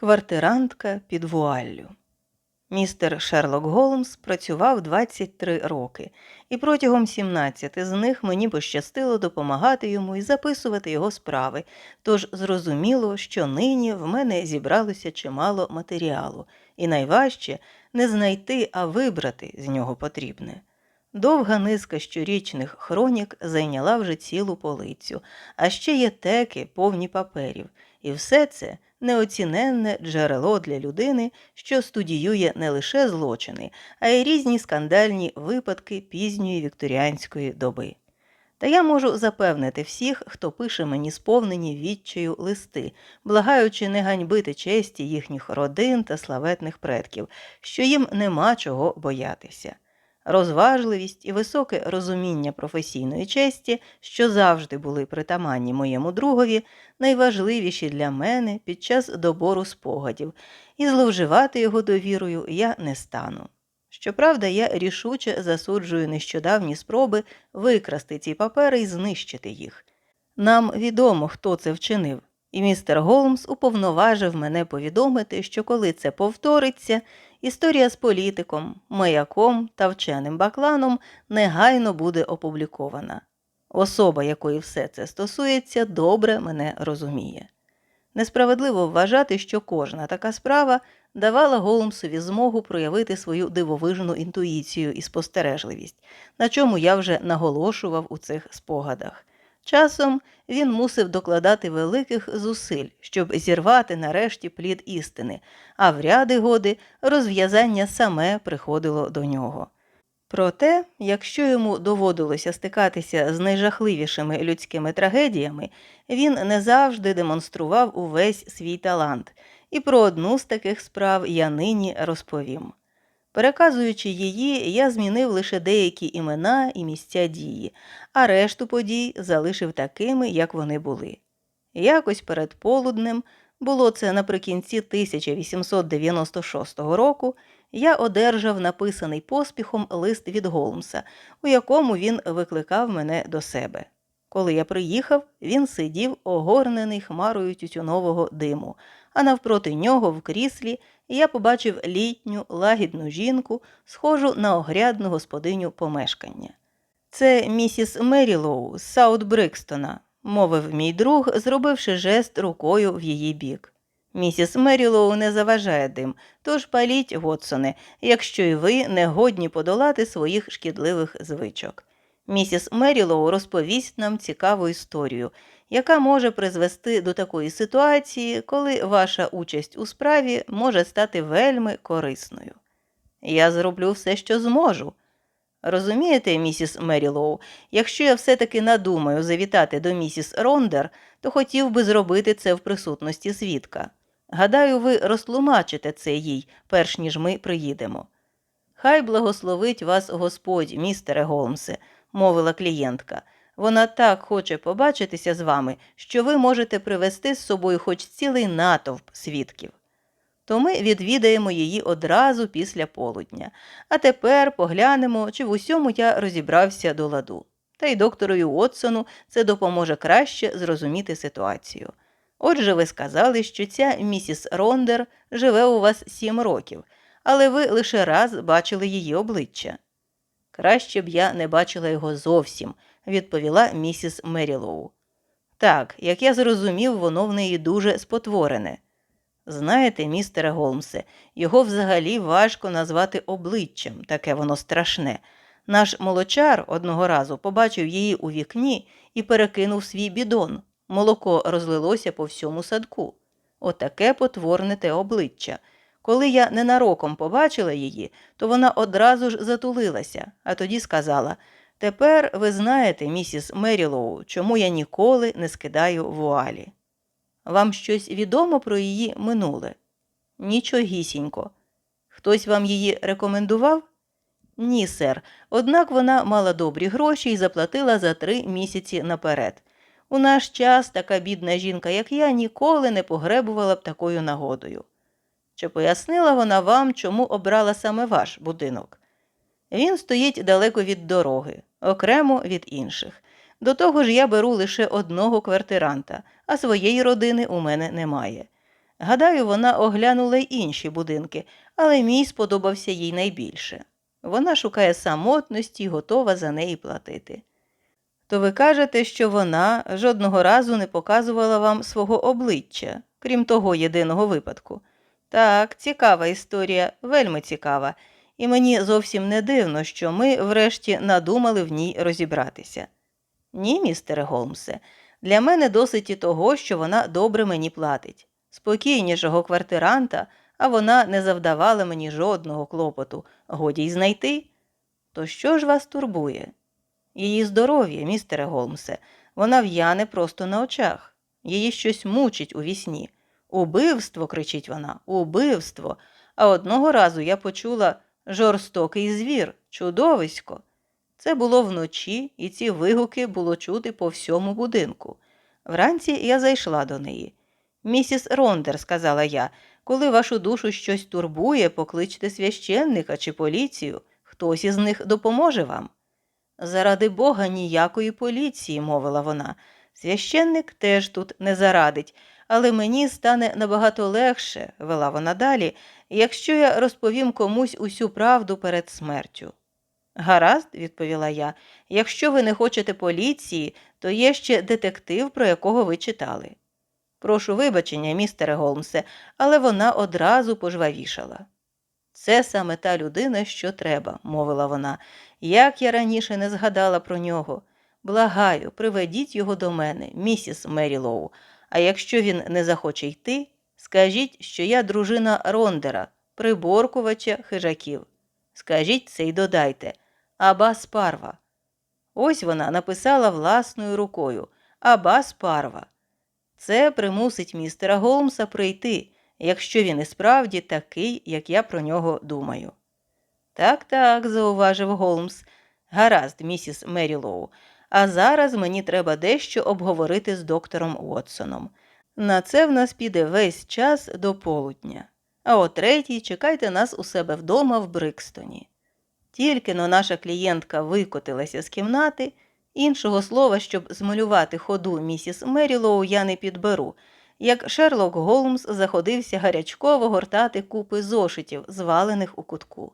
Квартирантка під вуаллю. Містер Шерлок Голмс працював 23 роки, і протягом 17 з них мені пощастило допомагати йому і записувати його справи, тож зрозуміло, що нині в мене зібралося чимало матеріалу, і найважче не знайти, а вибрати з нього потрібне. Довга низка щорічних хронік зайняла вже цілу полицю, а ще є теки, повні паперів, і все це неоціненне джерело для людини, що студіює не лише злочини, а й різні скандальні випадки пізньої вікторіанської доби. Та я можу запевнити всіх, хто пише мені сповнені відчаю листи, благаючи не ганьбити честі їхніх родин та славетних предків, що їм нема чого боятися. Розважливість і високе розуміння професійної честі, що завжди були притаманні моєму другові, найважливіші для мене під час добору спогадів, і зловживати його довірою я не стану. Щоправда, я рішуче засуджую нещодавні спроби викрасти ці папери і знищити їх. Нам відомо, хто це вчинив, і містер Голмс уповноважив мене повідомити, що коли це повториться, історія з політиком, маяком та вченим бакланом негайно буде опублікована. Особа, якої все це стосується, добре мене розуміє. Несправедливо вважати, що кожна така справа давала Голмсові змогу проявити свою дивовижну інтуїцію і спостережливість, на чому я вже наголошував у цих спогадах. Часом він мусив докладати великих зусиль, щоб зірвати нарешті плід істини, а в ряди годи розв'язання саме приходило до нього. Проте, якщо йому доводилося стикатися з найжахливішими людськими трагедіями, він не завжди демонстрував увесь свій талант, і про одну з таких справ я нині розповім. Переказуючи її, я змінив лише деякі імена і місця дії, а решту подій залишив такими, як вони були. Якось перед полуднем, було це наприкінці 1896 року, я одержав написаний поспіхом лист від Голмса, у якому він викликав мене до себе. Коли я приїхав, він сидів огорнений хмарою тютюнового диму, а навпроти нього в кріслі я побачив літню лагідну жінку, схожу на огрядну господиню помешкання. Це місіс Мерілоу з Саут Брикстона, мовив мій друг, зробивши жест рукою в її бік. Місіс Мерілоу не заважає дим, тож паліть, Вотсоне, якщо й ви не годні подолати своїх шкідливих звичок. Місіс Мерілоу розповість нам цікаву історію, яка може призвести до такої ситуації, коли ваша участь у справі може стати вельми корисною. Я зроблю все, що зможу. Розумієте, місіс Мерілоу, якщо я все-таки надумаю завітати до місіс Рондер, то хотів би зробити це в присутності свідка. Гадаю, ви розтлумачите це їй, перш ніж ми приїдемо. Хай благословить вас Господь, містере Голмсе, мовила клієнтка. Вона так хоче побачитися з вами, що ви можете привезти з собою хоч цілий натовп свідків. То ми відвідаємо її одразу після полудня, а тепер поглянемо, чи в усьому я розібрався до ладу. Та й докторові Уотсону це допоможе краще зрозуміти ситуацію. Отже, ви сказали, що ця місіс Рондер живе у вас сім років, але ви лише раз бачили її обличчя. Краще б я не бачила його зовсім, відповіла місіс Мерілоу. Так, як я зрозумів, воно в неї дуже спотворене. Знаєте, містере Голмсе, його взагалі важко назвати обличчям, таке воно страшне. Наш молочар одного разу побачив її у вікні і перекинув свій бідон. Молоко розлилося по всьому садку. Отаке потворне те обличчя. Коли я ненароком побачила її, то вона одразу ж затулилася, а тоді сказала Тепер ви знаєте, місіс Мерілоу, чому я ніколи не скидаю вуалі. Вам щось відомо про її минуле? Нічогісінько. Хтось вам її рекомендував? Ні, сер. Однак вона мала добрі гроші і заплатила за три місяці наперед. У наш час така бідна жінка, як я, ніколи не погребувала б такою нагодою. Чи пояснила вона вам, чому обрала саме ваш будинок? Він стоїть далеко від дороги, окремо від інших. До того ж, я беру лише одного квартиранта, а своєї родини у мене немає. Гадаю, вона оглянула й інші будинки, але мій сподобався їй найбільше. Вона шукає самотності і готова за неї платити. То ви кажете, що вона жодного разу не показувала вам свого обличчя, крім того єдиного випадку. Так, цікава історія, вельми цікава, і мені зовсім не дивно, що ми врешті надумали в ній розібратися. Ні, містере Голмсе, для мене досить і того, що вона добре мені платить. Спокійнішого квартиранта, а вона не завдавала мені жодного клопоту, годі й знайти. То що ж вас турбує? Її здоров'я, містере Голмсе, вона в'яне просто на очах. Її щось мучить у вісні. Убивство, кричить вона, убивство. А одного разу я почула жорстокий звір, чудовисько. Це було вночі, і ці вигуки було чути по всьому будинку. Вранці я зайшла до неї. Місіс Рондер, сказала я, коли вашу душу щось турбує, покличте священника чи поліцію, хтось із них допоможе вам. Заради Бога ніякої поліції, мовила вона. Священник теж тут не зарадить, але мені стане набагато легше, вела вона далі, якщо я розповім комусь усю правду перед смертю. Гаразд, відповіла я, якщо ви не хочете поліції, то є ще детектив, про якого ви читали. Прошу вибачення, містере Голмсе, але вона одразу пожвавішала. Це саме та людина, що треба, мовила вона. Як я раніше не згадала про нього. Благаю, приведіть його до мене, місіс Мерілоу. А якщо він не захоче йти, скажіть, що я дружина Рондера, приборкувача хижаків. Скажіть це й додайте Абас Парва. Ось вона написала власною рукою Абас Парва. Це примусить містера Голмса прийти, якщо він і справді такий, як я про нього думаю. Так, так, зауважив Голмс. Гаразд, місіс Мерілоу, а зараз мені треба дещо обговорити з доктором Уотсоном. На це в нас піде весь час до полудня. А о третій чекайте нас у себе вдома в Брикстоні. Тільки но наша клієнтка викотилася з кімнати, іншого слова, щоб змалювати ходу місіс Мерілоу, я не підберу, як Шерлок Голмс заходився гарячково гортати купи зошитів, звалених у кутку.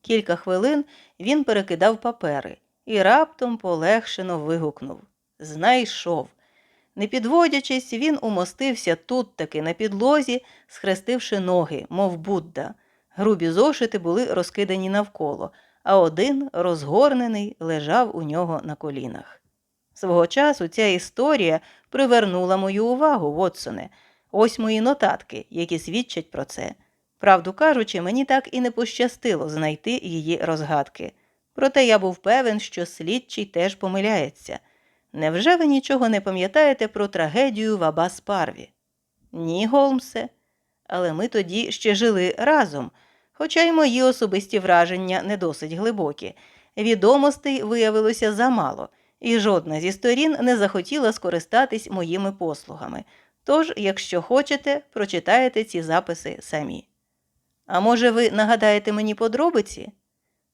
Кілька хвилин він перекидав папери і раптом полегшено вигукнув Знайшов. Не підводячись, він умостився тут таки на підлозі, схрестивши ноги, мов Будда. Грубі зошити були розкидані навколо, а один, розгорнений, лежав у нього на колінах. Свого часу ця історія привернула мою увагу, Вотсоне. Ось мої нотатки, які свідчать про це. Правду кажучи, мені так і не пощастило знайти її розгадки. Проте я був певен, що слідчий теж помиляється. Невже ви нічого не пам'ятаєте про трагедію в Абас-Парві? Ні, Голмсе. Але ми тоді ще жили разом, хоча й мої особисті враження не досить глибокі. Відомостей виявилося замало, і жодна зі сторін не захотіла скористатись моїми послугами. Тож, якщо хочете, прочитаєте ці записи самі. А може, ви нагадаєте мені подробиці?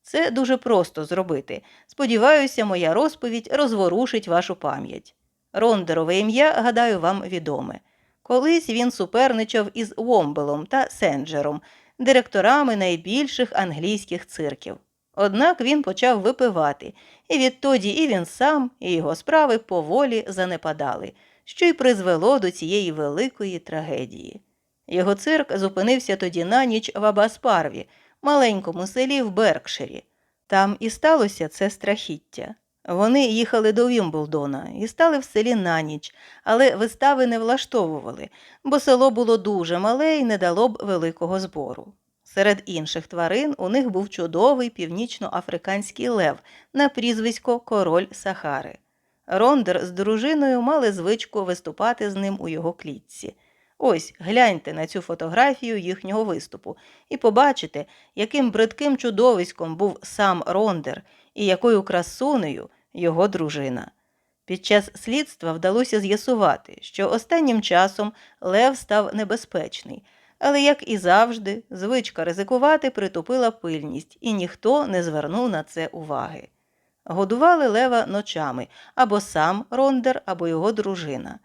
Це дуже просто зробити. Сподіваюся, моя розповідь розворушить вашу пам'ять. Рондерове ім'я, гадаю, вам відоме. Колись він суперничав із Вомбелом та Сенджером, директорами найбільших англійських цирків. Однак він почав випивати, і відтоді і він сам, і його справи поволі занепадали, що й призвело до цієї великої трагедії. Його цирк зупинився тоді на ніч в Абаспарві, маленькому селі в Беркширі. Там і сталося це страхіття. Вони їхали до Вімблдона і стали в селі на ніч, але вистави не влаштовували, бо село було дуже мале і не дало б великого збору. Серед інших тварин у них був чудовий північноафриканський лев на прізвисько Король Сахари. Рондер з дружиною мали звичку виступати з ним у його клітці. Ось гляньте на цю фотографію їхнього виступу і побачите, яким бридким чудовиськом був сам Рондер і якою красунею його дружина. Під час слідства вдалося з'ясувати, що останнім часом Лев став небезпечний, але, як і завжди, звичка ризикувати притупила пильність, і ніхто не звернув на це уваги. Годували лева ночами або сам Рондер, або його дружина.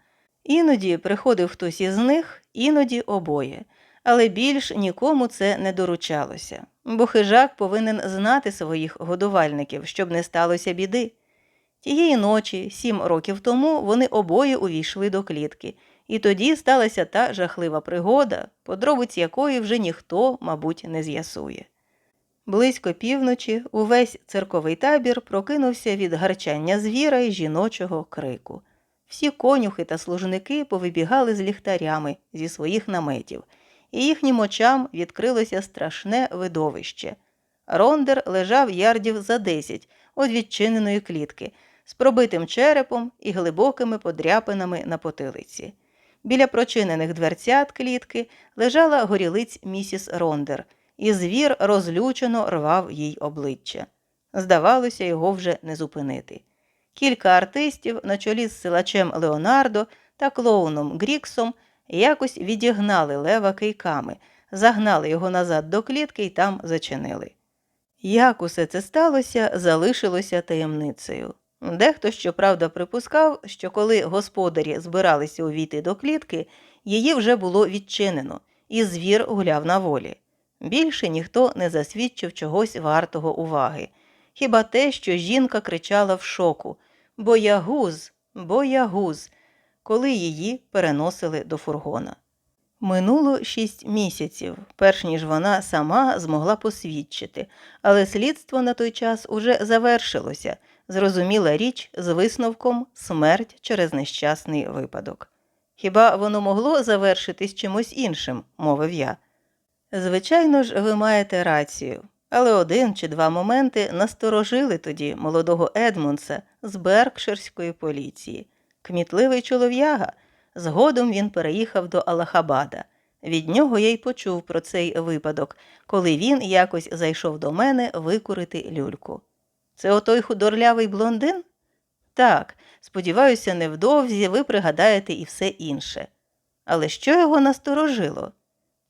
Іноді приходив хтось із них, іноді обоє, але більш нікому це не доручалося, бо хижак повинен знати своїх годувальників, щоб не сталося біди. Тієї ночі, сім років тому, вони обоє увійшли до клітки, і тоді сталася та жахлива пригода, подробиць якої вже ніхто, мабуть, не з'ясує. Близько півночі увесь церковий табір прокинувся від гарчання звіра і жіночого крику. Всі конюхи та служники повибігали з ліхтарями зі своїх наметів, і їхнім очам відкрилося страшне видовище. Рондер лежав ярдів за десять від відчиненої клітки, з пробитим черепом і глибокими подряпинами на потилиці. Біля прочинених дверцят клітки лежала горілиць місіс Рондер, і звір розлючено рвав їй обличчя. Здавалося, його вже не зупинити. Кілька артистів на чолі з силачем Леонардо та клоуном Гріксом якось відігнали лева кийками, загнали його назад до клітки і там зачинили. Як усе це сталося, залишилося таємницею. Дехто, щоправда, припускав, що коли господарі збиралися увійти до клітки, її вже було відчинено, і звір гуляв на волі. Більше ніхто не засвідчив чогось вартого уваги. Хіба те, що жінка кричала в шоку Боягуз, боягуз, коли її переносили до фургона. Минуло шість місяців, перш ніж вона сама змогла посвідчити, але слідство на той час уже завершилося, зрозуміла річ з висновком смерть через нещасний випадок. Хіба воно могло завершитись чимось іншим, мовив я. Звичайно ж, ви маєте рацію, але один чи два моменти насторожили тоді молодого Едмунса з Беркширської поліції. Кмітливий чолов'яга. Згодом він переїхав до Аллахабада. Від нього я й почув про цей випадок, коли він якось зайшов до мене викурити люльку. Це отой худорлявий блондин? Так, сподіваюся, невдовзі ви пригадаєте і все інше. Але що його насторожило?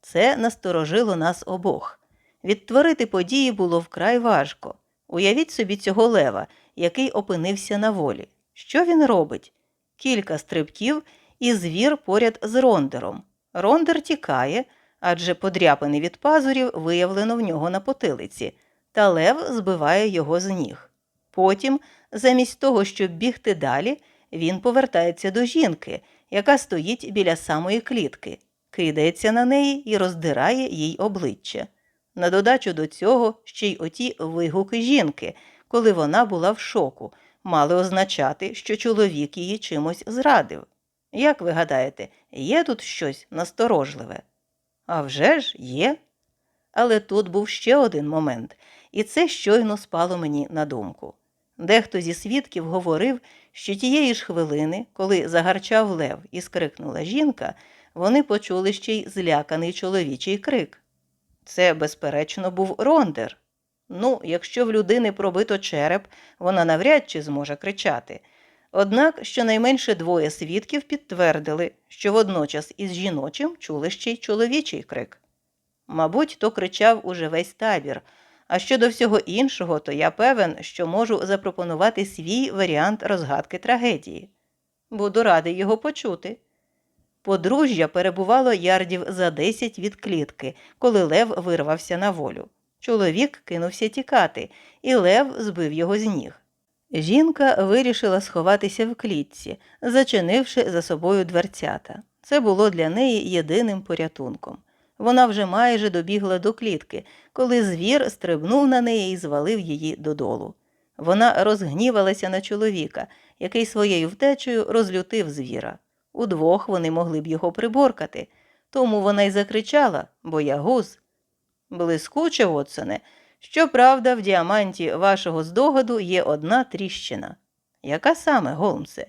Це насторожило нас обох. Відтворити події було вкрай важко. Уявіть собі цього лева, який опинився на волі. Що він робить? Кілька стрибків, і звір поряд з Рондером. Рондер тікає, адже подряпини від пазурів виявлено в нього на потилиці, та лев збиває його з ніг. Потім, замість того, щоб бігти далі, він повертається до жінки, яка стоїть біля самої клітки, кидається на неї і роздирає їй обличчя. На додачу до цього ще й оті вигуки жінки, коли вона була в шоку, мали означати, що чоловік її чимось зрадив. Як ви гадаєте, є тут щось насторожливе? «А вже ж є. Але тут був ще один момент, і це щойно спало мені на думку. Дехто зі свідків говорив, що тієї ж хвилини, коли загарчав лев і скрикнула жінка, вони почули ще й зляканий чоловічий крик. Це, безперечно, був Рондер. Ну, якщо в людини пробито череп, вона навряд чи зможе кричати. Однак щонайменше двоє свідків підтвердили, що водночас із жіночим чули ще й чоловічий крик. Мабуть, то кричав уже весь табір, а щодо всього іншого, то я певен, що можу запропонувати свій варіант розгадки трагедії. Буду радий його почути. Подружжя перебувало ярдів за десять від клітки, коли Лев вирвався на волю. Чоловік кинувся тікати, і Лев збив його з ніг. Жінка вирішила сховатися в клітці, зачинивши за собою дверцята. Це було для неї єдиним порятунком. Вона вже майже добігла до клітки, коли звір стрибнув на неї і звалив її додолу. Вона розгнівалася на чоловіка, який своєю втечею розлютив звіра. Удвох вони могли б його приборкати, тому вона й закричала Боягуз. Блискуче, Вотсоне, Щоправда, в діаманті вашого здогаду є одна тріщина. Яка саме, Голмсе?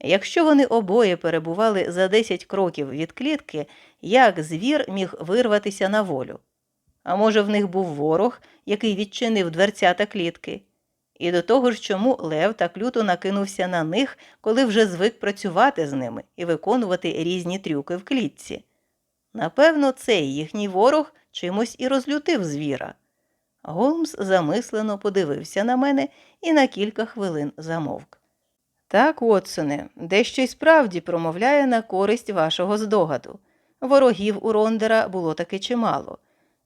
Якщо вони обоє перебували за 10 кроків від клітки, як звір міг вирватися на волю? А може, в них був ворог, який відчинив дверця та клітки? І до того ж, чому Лев так люто накинувся на них, коли вже звик працювати з ними і виконувати різні трюки в клітці? Напевно, цей їхній ворог чимось і розлютив звіра. Голмс замислено подивився на мене і на кілька хвилин замовк. Так, Уотсоне, дещо й справді промовляє на користь вашого здогаду. Ворогів у Рондера було таки чимало.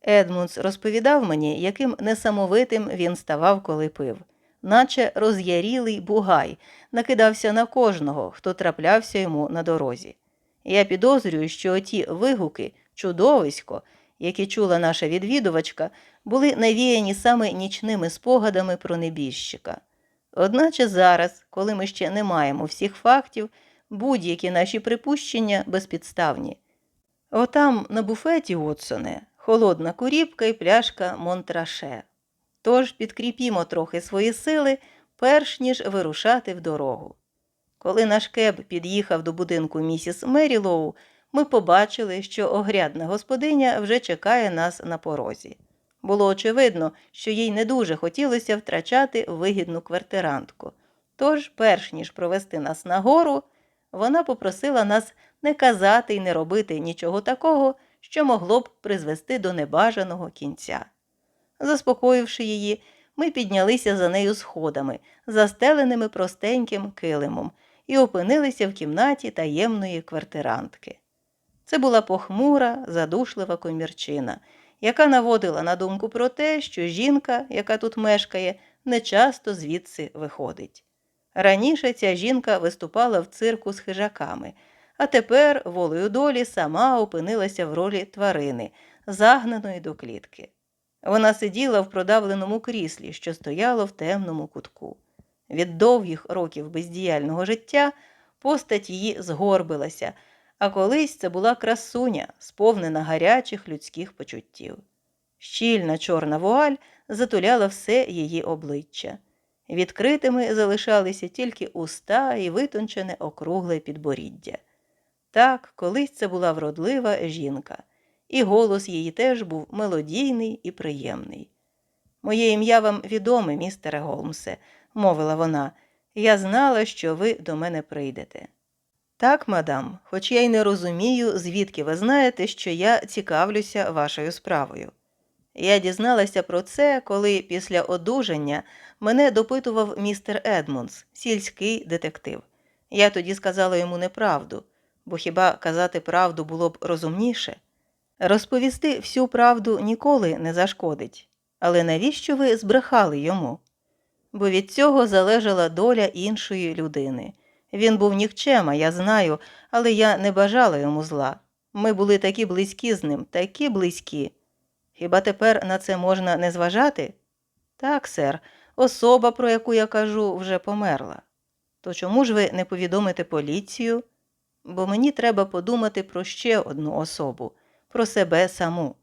Едмунс розповідав мені, яким несамовитим він ставав, коли пив, наче роз'ярілий бугай, накидався на кожного, хто траплявся йому на дорозі. Я підозрюю, що оті вигуки, чудовисько, які чула наша відвідувачка, були навіяні саме нічними спогадами про небіжчика. Одначе зараз, коли ми ще не маємо всіх фактів, будь-які наші припущення безпідставні. Отам на буфеті, Отсоне, холодна куріпка і пляшка Монтраше. Тож підкріпімо трохи свої сили, перш ніж вирушати в дорогу. Коли наш кеб під'їхав до будинку місіс Мерілоу, ми побачили, що огрядна господиня вже чекає нас на порозі. Було очевидно, що їй не дуже хотілося втрачати вигідну квартирантку. Тож, перш ніж провести нас нагору, вона попросила нас не казати і не робити нічого такого, що могло б призвести до небажаного кінця. Заспокоївши її, ми піднялися за нею сходами, застеленими простеньким килимом, і опинилися в кімнаті таємної квартирантки. Це була похмура, задушлива комірчина, яка наводила на думку про те, що жінка, яка тут мешкає, не часто звідси виходить. Раніше ця жінка виступала в цирку з хижаками, а тепер волею долі сама опинилася в ролі тварини, загнаної до клітки. Вона сиділа в продавленому кріслі, що стояло в темному кутку. Від довгих років бездіяльного життя постать її згорбилася, а колись це була красуня, сповнена гарячих людських почуттів. Щільна чорна вуаль затуляла все її обличчя. Відкритими залишалися тільки уста і витончене округле підборіддя. Так, колись це була вродлива жінка, і голос її теж був мелодійний і приємний. Моє ім'я вам відоме, містере Голмсе, мовила вона, я знала, що ви до мене прийдете. Так, мадам, хоч я й не розумію, звідки ви знаєте, що я цікавлюся вашою справою. Я дізналася про це, коли після одужання мене допитував містер Едмунс, сільський детектив. Я тоді сказала йому неправду, бо хіба казати правду було б розумніше? Розповісти всю правду ніколи не зашкодить. Але навіщо ви збрехали йому? Бо від цього залежала доля іншої людини. Він був нікчема, я знаю, але я не бажала йому зла. Ми були такі близькі з ним, такі близькі. Хіба тепер на це можна не зважати? Так, сер, особа, про яку я кажу, вже померла. То чому ж ви не повідомите поліцію? Бо мені треба подумати про ще одну особу, про себе саму.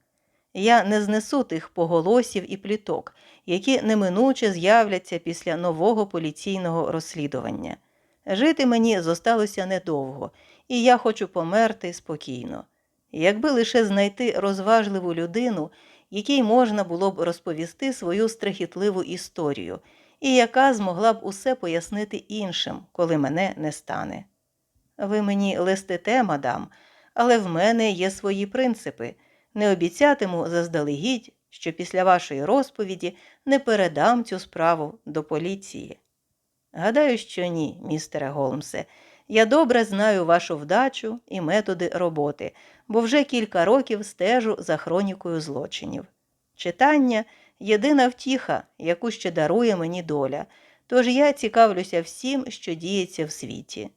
Я не знесу тих поголосів і пліток, які неминуче з'являться після нового поліційного розслідування. Жити мені зосталося недовго, і я хочу померти спокійно. Якби лише знайти розважливу людину, якій можна було б розповісти свою страхітливу історію, і яка змогла б усе пояснити іншим, коли мене не стане. Ви мені листите, мадам, але в мене є свої принципи. Не обіцятиму заздалегідь, що після вашої розповіді не передам цю справу до поліції. Гадаю, що ні, містере Голмсе. Я добре знаю вашу вдачу і методи роботи, бо вже кілька років стежу за хронікою злочинів. Читання єдина втіха, яку ще дарує мені доля, тож я цікавлюся всім, що діється в світі.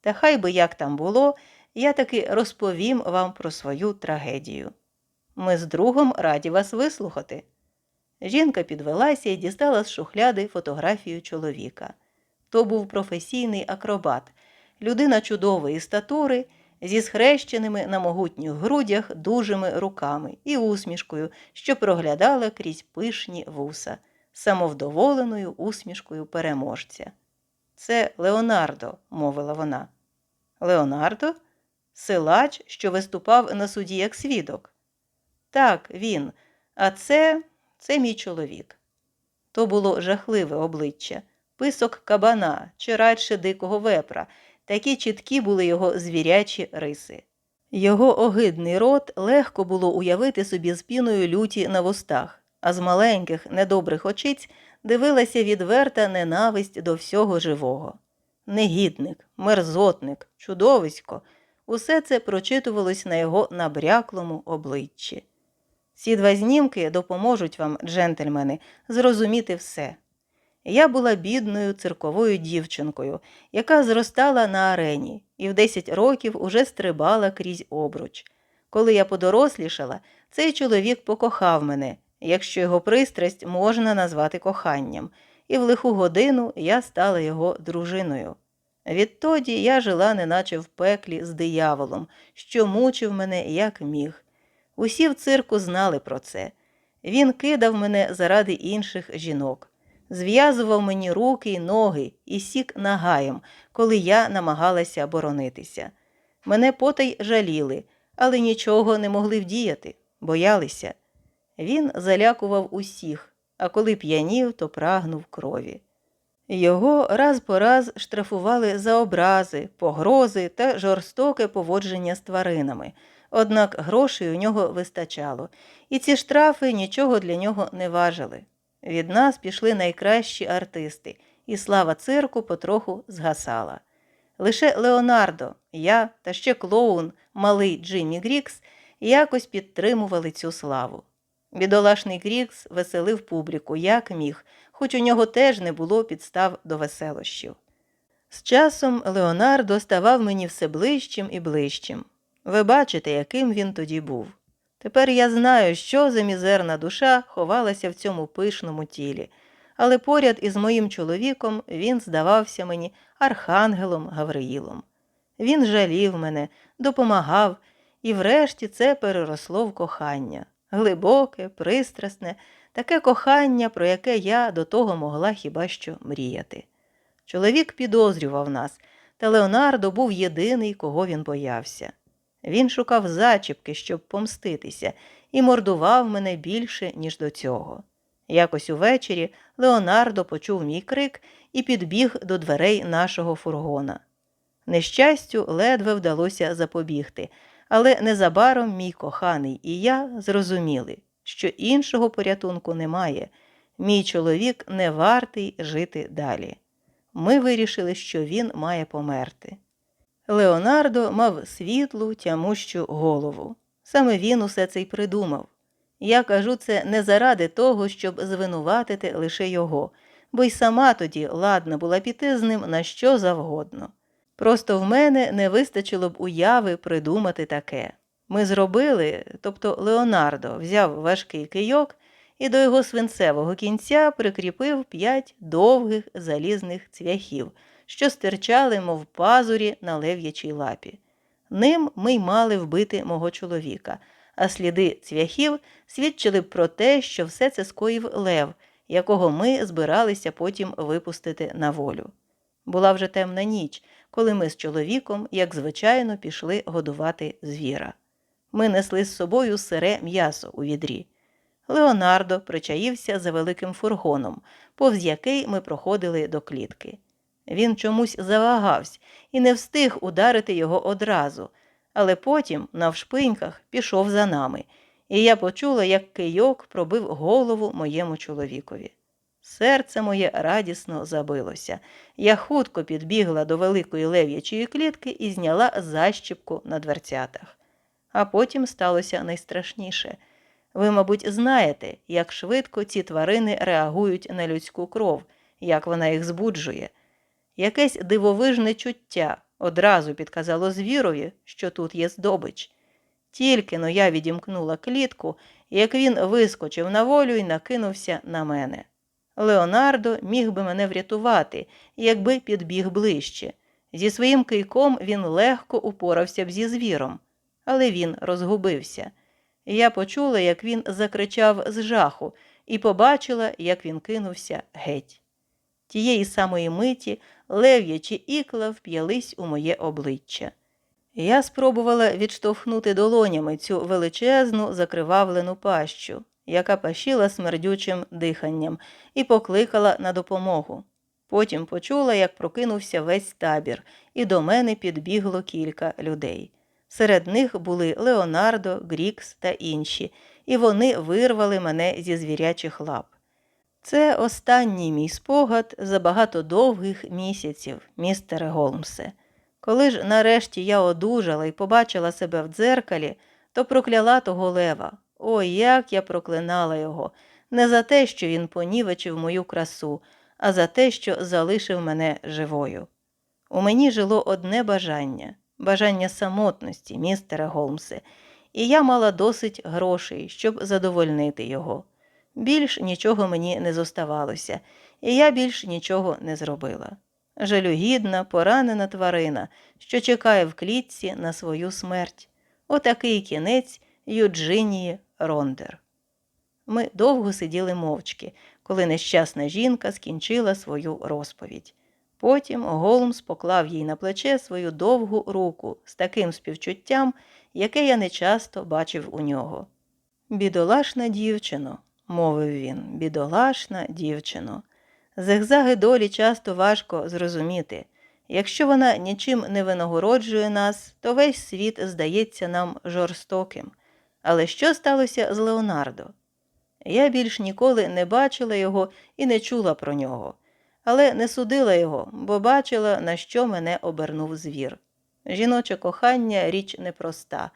Та хай би як там було, я таки розповім вам про свою трагедію. Ми з другом раді вас вислухати. Жінка підвелася і дістала з шухляди фотографію чоловіка. То був професійний акробат, людина чудової статури зі схрещеними на могутніх грудях дужими руками і усмішкою, що проглядала крізь пишні вуса, самовдоволеною усмішкою переможця. Це Леонардо, мовила вона. Леонардо? Силач, що виступав на суді як свідок. Так, він, а це це мій чоловік. То було жахливе обличчя, писок кабана чи радше дикого вепра, такі чіткі були його звірячі риси. Його огидний рот легко було уявити собі з піною люті на вустах, а з маленьких, недобрих очиць дивилася відверта ненависть до всього живого. негідник, мерзотник, чудовисько. Усе це прочитувалось на його набряклому обличчі. Ці два знімки допоможуть вам, джентльмени, зрозуміти все. Я була бідною цирковою дівчинкою, яка зростала на арені і в 10 років уже стрибала крізь обруч. Коли я подорослішала, цей чоловік покохав мене, якщо його пристрасть можна назвати коханням, і в лиху годину я стала його дружиною. Відтоді я жила неначе в пеклі з дияволом, що мучив мене як міг. Усі в цирку знали про це. Він кидав мене заради інших жінок, зв'язував мені руки й ноги і сік нагаєм, коли я намагалася боронитися. Мене потай жаліли, але нічого не могли вдіяти, боялися. Він залякував усіх, а коли п'янів, то прагнув крові. Його раз по раз штрафували за образи, погрози та жорстоке поводження з тваринами, однак грошей у нього вистачало, і ці штрафи нічого для нього не важили. Від нас пішли найкращі артисти, і слава цирку потроху згасала. Лише Леонардо, я та ще клоун, малий Джиммі Грікс, якось підтримували цю славу. Бідолашний Грікс веселив публіку, як міг, хоч у нього теж не було підстав до веселощів. З часом Леонардо ставав мені все ближчим і ближчим. Ви бачите, яким він тоді був. Тепер я знаю, що за мізерна душа ховалася в цьому пишному тілі, але поряд із моїм чоловіком він здавався мені архангелом Гавриїлом. Він жалів мене, допомагав, і врешті це переросло в кохання глибоке, пристрасне, таке кохання, про яке я до того могла хіба що мріяти. Чоловік підозрював нас, та Леонардо був єдиний, кого він боявся. Він шукав зачіпки, щоб помститися, і мордував мене більше, ніж до цього. Якось увечері Леонардо почув мій крик і підбіг до дверей нашого фургона. Нещастю, ледве вдалося запобігти, але незабаром мій коханий і я зрозуміли, що іншого порятунку немає. Мій чоловік не вартий жити далі. Ми вирішили, що він має померти. Леонардо мав світлу, тямущу голову. Саме він усе це й придумав. Я кажу це не заради того, щоб звинуватити лише його, бо й сама тоді ладна була піти з ним на що завгодно. Просто в мене не вистачило б уяви придумати таке. Ми зробили, тобто Леонардо взяв важкий кийок і до його свинцевого кінця прикріпив п'ять довгих залізних цвяхів, що стирчали, мов пазурі на лев'ячій лапі. Ним ми й мали вбити мого чоловіка, а сліди цвяхів свідчили б про те, що все це скоїв лев, якого ми збиралися потім випустити на волю. Була вже темна ніч, коли ми з чоловіком, як звичайно, пішли годувати звіра. Ми несли з собою сире м'ясо у відрі. Леонардо причаївся за великим фургоном, повз який ми проходили до клітки. Він чомусь завагався і не встиг ударити його одразу, але потім, навшпиньках, пішов за нами, і я почула, як кийок пробив голову моєму чоловікові. Серце моє радісно забилося. Я хутко підбігла до великої лев'ячої клітки і зняла защіпку на дверцятах. А потім сталося найстрашніше. Ви, мабуть, знаєте, як швидко ці тварини реагують на людську кров, як вона їх збуджує. Якесь дивовижне чуття одразу підказало звірові, що тут є здобич. Тільки но я відімкнула клітку, як він вискочив на волю і накинувся на мене. Леонардо міг би мене врятувати, якби підбіг ближче. Зі своїм кийком він легко упорався б зі звіром, але він розгубився. Я почула, як він закричав з жаху, і побачила, як він кинувся геть. Тієї самої миті лев'ячі ікла вп'ялись у моє обличчя. Я спробувала відштовхнути долонями цю величезну закривавлену пащу, яка пащила смердючим диханням, і покликала на допомогу. Потім почула, як прокинувся весь табір, і до мене підбігло кілька людей. Серед них були Леонардо, Грікс та інші, і вони вирвали мене зі звірячих лап. Це останній мій спогад за багато довгих місяців, містере Голмсе. Коли ж нарешті я одужала і побачила себе в дзеркалі, то прокляла того лева. Ой, як я проклинала його, не за те, що він понівечив мою красу, а за те, що залишив мене живою. У мені жило одне бажання бажання самотності, містере Голмсе, і я мала досить грошей, щоб задовольнити його. Більш нічого мені не зоставалося, і я більш нічого не зробила. Жалюгідна, поранена тварина, що чекає в клітці на свою смерть. Отакий кінець Юджинії Рондер. Ми довго сиділи мовчки, коли нещасна жінка скінчила свою розповідь. Потім Голмс поклав їй на плече свою довгу руку з таким співчуттям, яке я нечасто бачив у нього. Бідолашна дівчино, мовив він, бідолашна дівчино. Зигзаги долі часто важко зрозуміти. Якщо вона нічим не винагороджує нас, то весь світ здається нам жорстоким. Але що сталося з Леонардо? Я більш ніколи не бачила його і не чула про нього, але не судила його, бо бачила, на що мене обернув звір. Жіноче кохання річ непроста.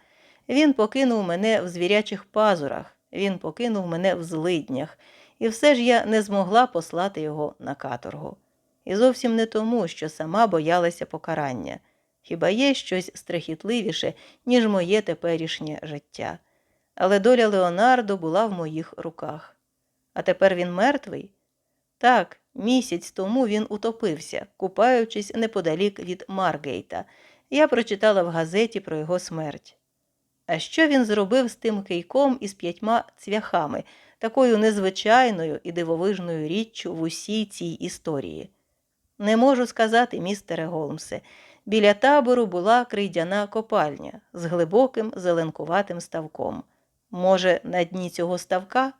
Він покинув мене в звірячих пазурах, він покинув мене в злиднях, і все ж я не змогла послати його на каторгу. І зовсім не тому, що сама боялася покарання. Хіба є щось страхітливіше, ніж моє теперішнє життя? Але доля Леонардо була в моїх руках. А тепер він мертвий? Так, місяць тому він утопився, купаючись неподалік від Маргейта. Я прочитала в газеті про його смерть. А що він зробив з тим кийком із п'ятьма цвяхами, такою незвичайною і дивовижною річчю в усій цій історії? Не можу сказати, містере Голмсе. Біля табору була крейдяна копальня з глибоким зеленкуватим ставком. Може, на дні цього ставка?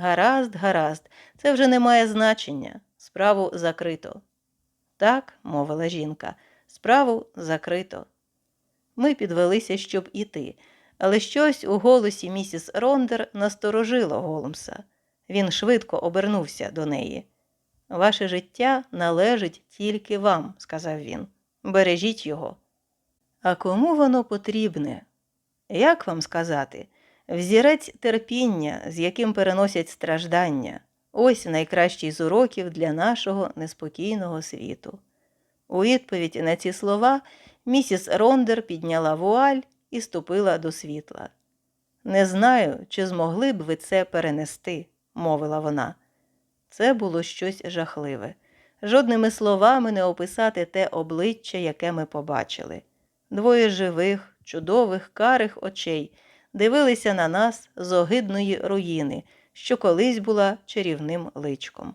Гаразд, гаразд, це вже не має значення. Справу закрито. Так, мовила жінка, справу закрито. Ми підвелися, щоб іти, але щось у голосі місіс Рондер насторожило Голмса. Він швидко обернувся до неї. Ваше життя належить тільки вам, сказав він. Бережіть його. А кому воно потрібне? Як вам сказати? Взірець терпіння, з яким переносять страждання, ось найкращий з уроків для нашого неспокійного світу. У відповідь на ці слова місіс Рондер підняла вуаль і ступила до світла. Не знаю, чи змогли б ви це перенести, мовила вона. Це було щось жахливе. Жодними словами не описати те обличчя, яке ми побачили. Двоє живих, чудових, карих очей дивилися на нас з огидної руїни, що колись була чарівним личком.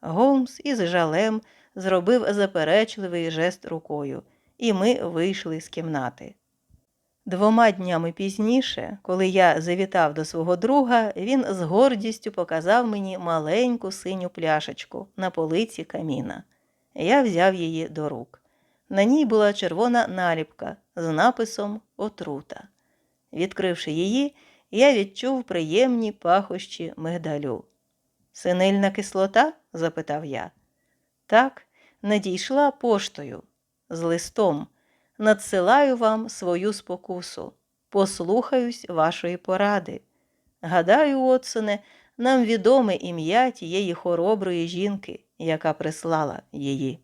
Голмс із жалем зробив заперечливий жест рукою, і ми вийшли з кімнати. Двома днями пізніше, коли я завітав до свого друга, він з гордістю показав мені маленьку синю пляшечку на полиці каміна. Я взяв її до рук. На ній була червона наліпка з написом Отрута. Відкривши її, я відчув приємні пахощі мигдалю. Синильна кислота? запитав я. Так, надійшла поштою з листом. Надсилаю вам свою спокусу, послухаюсь вашої поради. Гадаю, Отсоне, нам відоме ім'я тієї хороброї жінки, яка прислала її.